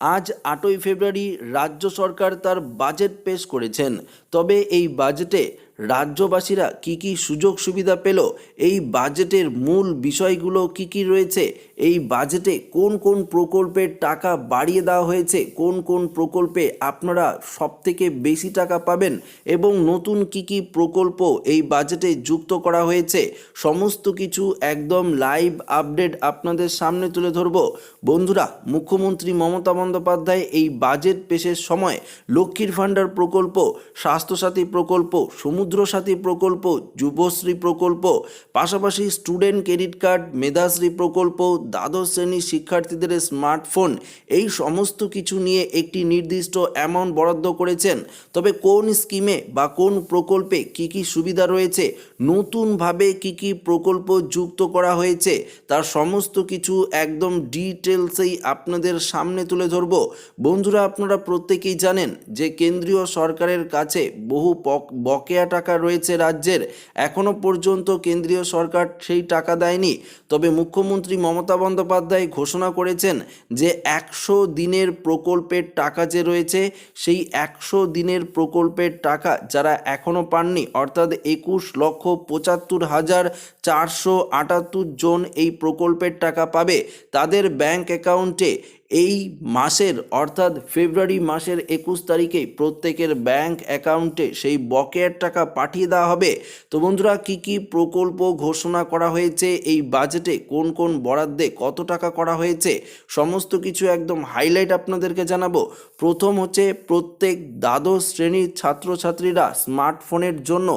আজ আটই ফেব্রুয়ারি রাজ্য সরকার তার বাজেট পেশ করেছেন। তবে এই বাজেটে রাজ্যবাসীরা কি কি সুযোগ সুবিধা পেল? এই বাজেটের মূল বিষয়গুলো কি কি রয়েছে? এই বাজেটে কোন কোন প্রকল্পের টাকা বাড়িয়ে দেওয়া হয়েছে? কোন কোন প্রকল্পে আপনারা সবথেকে বেশি টাকা পাবেন? এবং নতুন কি কি প্রকল্প এই বাজেটে যুক্ত করা হয়েছে? সমস্ত কিছু একদম লাইভ আপডেট আপনাদের সামনে তুলে ধরব। বন্ধুরা, মুখ্যমন্ত্রী মমতা বন্দ্যোপাধ্যায় এই বাজেট পেশের সময় লক্ষ্মীর ভাণ্ডার প্রকল্প, স্বাস্থ্যসাথী প্রকল্প সমুদ্রসাথী প্রকল্প, যুবশ্রী প্রকল্প, পাশাপাশি স্টুডেন্ট ক্রেডিট কার্ড মেধাশ্রী প্রকল্প, দ্বাদশ শ্রেণির শিক্ষার্থীদের স্মার্টফোন এই সমস্ত কিছু নিয়ে একটি নির্দিষ্ট অ্যামাউন্ট বরাদ্দ করেছেন। তবে কোন স্কিমে বা কোন প্রকল্পে কি কি সুবিধা রয়েছে, নতুনভাবে কি কি প্রকল্প যুক্ত করা হয়েছে, তার সমস্ত কিছু একদম ডিটেলসেই আপনাদের সামনে তুলে ধরব। বন্ধুরা, আপনারা প্রত্যেকেই জানেন যে কেন্দ্রীয় সরকারের কাছে বহু বকেয়া রয়েছে রাজ্যের। এখনও পর্যন্ত কেন্দ্রীয় সরকার সেই টাকা দেয়নি। তবে মুখ্যমন্ত্রী মমতা বন্দ্যোপাধ্যায় ঘোষণা করেছেন যে একশো দিনের প্রকল্পের টাকা যে রয়েছে, সেই একশো দিনের প্রকল্পের টাকা যারা এখনও পাননি, অর্থাৎ একুশ লক্ষ পঁচাত্তর হাজার চারশো আটাত্তর জন এই প্রকল্পের টাকা পাবে। তাদের ব্যাংক অ্যাকাউন্টে এই মাসের, অর্থাৎ ফেব্রুয়ারি মাসের একুশ তারিখে প্রত্যেকের ব্যাংক অ্যাকাউন্টে সেই বকেয়ার টাকা পাঠিয়ে দেওয়া হবে। তো বন্ধুরা, কি কি প্রকল্প ঘোষণা করা হয়েছে? এই বাজেটে কোন কোন বরাদ্দে কত টাকা করা হয়েছে? সমস্ত কিছু একদম হাইলাইট আপনাদেরকে জানাব। প্রথম হচ্ছে প্রত্যেক দ্বাদশ শ্রেণির ছাত্রছাত্রীরা স্মার্টফোনের জন্য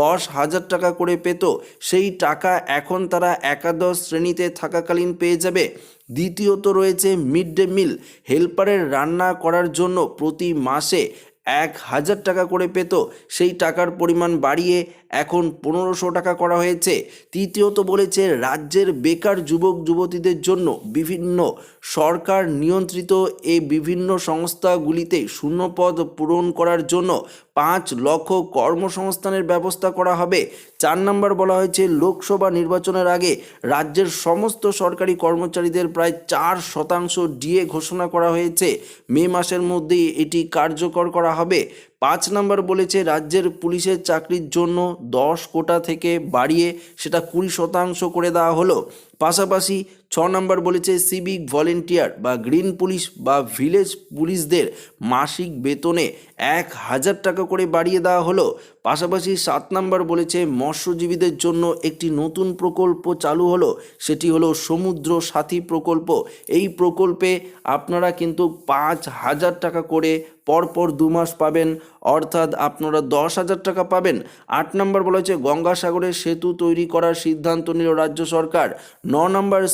দশ হাজার টাকা করে পেত। সেই টাকা এখন তারা একাদশ শ্রেণীতে থাকাকালীন পেয়ে যাবে। দ্বিতীয়ত রয়েছে মিড ডে মিল। হেল্পারের রান্না করার জন্য প্রতি মাসে এক হাজার টাকা করে পেত। সেই টাকার পরিমাণ বাড়িয়ে এখন পনেরোশো টাকা করা হয়েছে। তৃতীয়ত বলেছে রাজ্যের বেকার যুবক যুবতীদের জন্য বিভিন্ন সরকার নিয়ন্ত্রিত এই বিভিন্ন সংস্থাগুলিতে শূন্যপদ পূরণ করার জন্য পাঁচ লক্ষ কর্মসংস্থানের ব্যবস্থা করা হবে। চার নম্বর বলা হয়েছে, লোকসভা নির্বাচনের আগে রাজ্যের সমস্ত সরকারি কর্মচারীদের প্রায় চার শতাংশ ডিএ ঘোষণা করা হয়েছে। মে মাসের মধ্যেই এটি কার্যকর করা হবে। পাঁচ নম্বর বলেছে, রাজ্যের পুলিশের চাকরির জন্য দশ কোটা থেকে বাড়িয়ে সেটা কুড়ি শতাংশ করে দেওয়া হলো। পাশাপাশি ছ নম্বর বলেছে সিভিক ভলেন্টিয়ার বা গ্রিন পুলিশ বা ভিলেজ পুলিশদের মাসিক বেতনে এক হাজার টাকা করে বাড়িয়ে দেওয়া হলো। পাশাপাশি সাত নম্বর বলেছে মৎস্যজীবীদের জন্য একটি নতুন প্রকল্প চালু হলো, সেটি হলো সমুদ্র সাথী প্রকল্প। এই প্রকল্পে আপনারা কিন্তু পাঁচ হাজার টাকা করে পরপর দু মাস পাবেন, অর্থাৎ আপনারা দশ হাজার টাকা পাবেন। আট নম্বর বলা হয়েছে গঙ্গাসাগরের সেতু তৈরি করার সিদ্ধান্ত নিল রাজ্য সরকার। ন নম্বর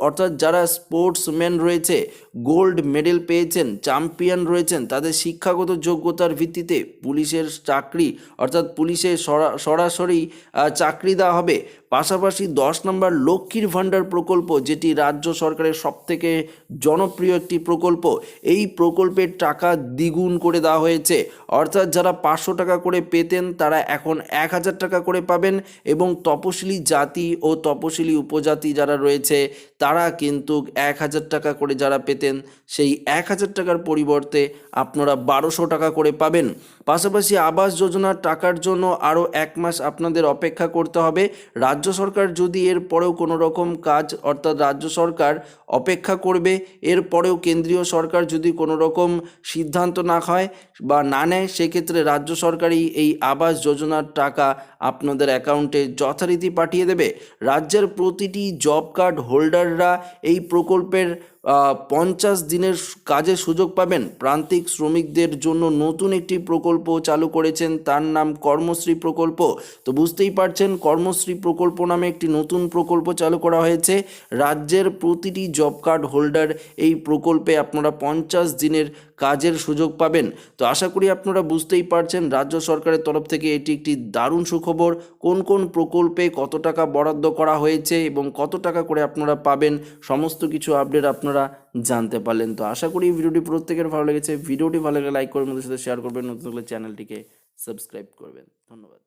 অর্থাৎ যারা স্পোর্টসম্যান রয়েছে, গোল্ড মেডেল পেয়েছেন, চ্যাম্পিয়ন রয়েছেন, তাদের শিক্ষাগত যোগ্যতার ভিত্তিতে পুলিশের চাকরি, অর্থাৎ পুলিশে সরা- সরাসরি চাকরি দেওয়া হবে। পাশাপাশি দশ নম্বর লক্ষ্মীর ভাণ্ডার প্রকল্প, যেটি রাজ্য সরকারের সবথেকে জনপ্রিয় একটি প্রকল্প, এই প্রকল্পের টাকা দ্বিগুণ করে দেওয়া হয়েছে। অর্থাৎ যারা পাঁচশো টাকা করে পেতেন, তারা এখন এক হাজার টাকা করে পাবেন এবং তপশিলি জাতি ও তপশিলি উপজাতি যারা রয়েছে, তারা কিন্তু এক হাজার টাকা করে যারা পেতেন, সেই এক হাজার টাকার পরিবর্তে আপনারা বারোশো টাকা করে পাবেন। পাশাপাশি আবাস যোজনার টাকার জন্য আরও এক মাস আপনাদের অপেক্ষা করতে হবে। রাজ্য সরকার যদি এর পরেও কোনো রকম কাজ, অর্থাৎ রাজ্য সরকার অপেক্ষা করবে, এর পরেও কেন্দ্রীয় সরকার যদি কোনো রকম সিদ্ধান্ত না হয় বা না নেয়, সেক্ষেত্রে রাজ্য সরকারই এই আবাস যোজনার টাকা আপনাদের অ্যাকাউন্টে যথারীতি পাঠিয়ে দেবে। রাজ্যের প্রতিটি জব কার্ড হোল্ডাররা এই প্রকল্পের পঞ্চাশ দিনের কাজের সুযোগ পাবেন। প্রান্তিক শ্রমিকদের জন্য নতুন একটি প্রকল্প চালু করেছেন। তার নাম কর্মশ্রী প্রকল্প। তো বুঝতেই পারছেন, কর্মশ্রী প্রকল্প নামে একটি নতুন প্রকল্প চালু করা হয়েছে। রাজ্যের প্রতিটি জব কার্ড হোল্ডার এই প্রকল্পে আপনারা পঞ্চাশ দিনের কাজের সুযোগ পাবেন। তো আশা করি আপনারা বুঝতেই পারছেন, রাজ্য সরকারের তরফ থেকে এটি একটি দারুণ সুখবর। কোন কোন প্রকল্পে কত টাকা বরাদ্দ করা হয়েছে এবং কত টাকা করে আপনারা পাবেন, সমস্ত কিছু আপডেট আপনারা জানতে পারলেন। তো আশা করি ভিডিওটি প্রত্যেকের ভালো লেগেছে। ভিডিওটি ভালো লাগে লাইক করবেন সাথে শেয়ার করবেন। নতুন চ্যানেলটিকে সাবস্ক্রাইব করবেন। ধন্যবাদ।